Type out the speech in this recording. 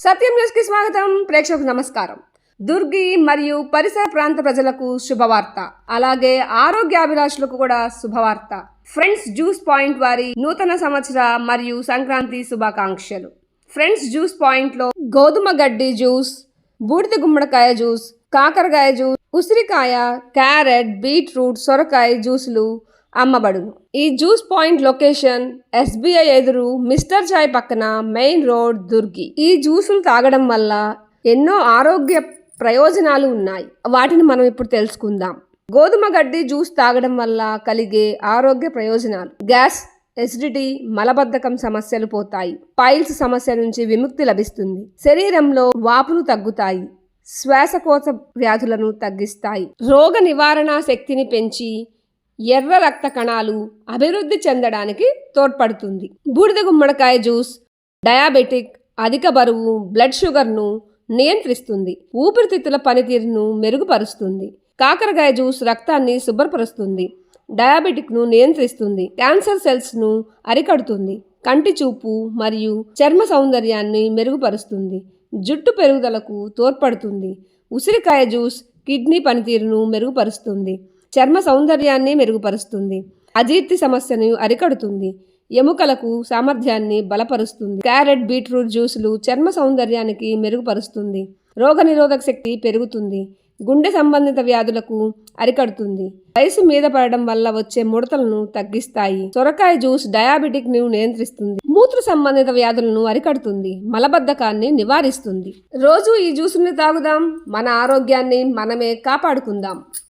సత్యం న్యూస్కి స్వాగతం. ప్రేక్షకులకు నమస్కారం. దుర్గి మరియు పరిసర ప్రాంత ప్రజలకు శుభవార్త. అలాగే ఆరోగ్యాభిలాషులకు కూడా శుభవార్త. ఫ్రెండ్స్ జ్యూస్ పాయింట్ వారి నూతన సంవత్సర మరియు సంక్రాంతి శుభాకాంక్షలు. ఫ్రెండ్స్ జ్యూస్ పాయింట్లో గోధుమ గడ్డి జ్యూస్ బూడిద గుమ్మడికాయ జ్యూస్ కాకరకాయ జ్యూస్ ఉసిరికాయ క్యారెట్ బీట్రూట్ సొరకాయ జ్యూసులు అమ్మబడును. ఈ జ్యూస్ పాయింట్ లొకేషన్ ఎస్బీఐ ఎదురు మిస్టర్ చాయ్ పక్కన మెయిన్ రోడ్ దుర్గి. ఈ జ్యూసులు తాగడం వల్ల ఎన్నో ఆరోగ్య ప్రయోజనాలు ఉన్నాయి. వాటిని మనం ఇప్పుడు తెలుసుకుందాం. గోధుమ గడ్డి జ్యూస్ తాగడం వల్ల కలిగే ఆరోగ్య ప్రయోజనాలు. గ్యాస్ ఎసిడిటీ మలబద్ధకం సమస్యలు పోతాయి. పైల్స్ సమస్య నుంచి విముక్తి లభిస్తుంది. శరీరంలో వాపులు తగ్గుతాయి. శ్వాసకోశ వ్యాధులను తగ్గిస్తాయి. రోగ నివారణ శక్తిని పెంచి ఎర్ర రక్త కణాలు అభివృద్ధి చెందడానికి తోడ్పడుతుంది. బూడిద గుమ్మడికాయ జ్యూస్ డయాబెటిక్ అధిక బరువు బ్లడ్ షుగర్ను నియంత్రిస్తుంది. ఊపిరితిత్తుల పనితీరును మెరుగుపరుస్తుంది. కాకరకాయ జ్యూస్ రక్తాన్ని శుభ్రపరుస్తుంది. డయాబెటిక్ను నియంత్రిస్తుంది. క్యాన్సర్ సెల్స్ను అరికడుతుంది. కంటి చూపు మరియు చర్మ సౌందర్యాన్ని మెరుగుపరుస్తుంది. జుట్టు పెరుగుదలకు తోడ్పడుతుంది. ఉసిరికాయ జ్యూస్ కిడ్నీ పనితీరును మెరుగుపరుస్తుంది. చర్మ సౌందర్యాన్ని మెరుగుపరుస్తుంది. అజీర్తి సమస్యను అరికడుతుంది. ఎముకలకు సామర్థ్యాన్ని బలపరుస్తుంది. క్యారెట్ బీట్రూట్ జ్యూసులు చర్మ సౌందర్యానికి మెరుగుపరుస్తుంది. రోగనిరోధక శక్తి పెరుగుతుంది. గుండె సంబంధిత వ్యాధులకు అరికడుతుంది. వయసు మీద పడడం వల్ల వచ్చే ముడతలను తగ్గిస్తాయి. సొరకాయ జ్యూస్ డయాబెటిక్ను నియంత్రిస్తుంది. మూత్ర సంబంధిత వ్యాధులను అరికడుతుంది. మలబద్ధకాన్ని నివారిస్తుంది. రోజు ఈ జ్యూసుని తాగుదాం. మన ఆరోగ్యాన్ని మనమే కాపాడుకుందాం.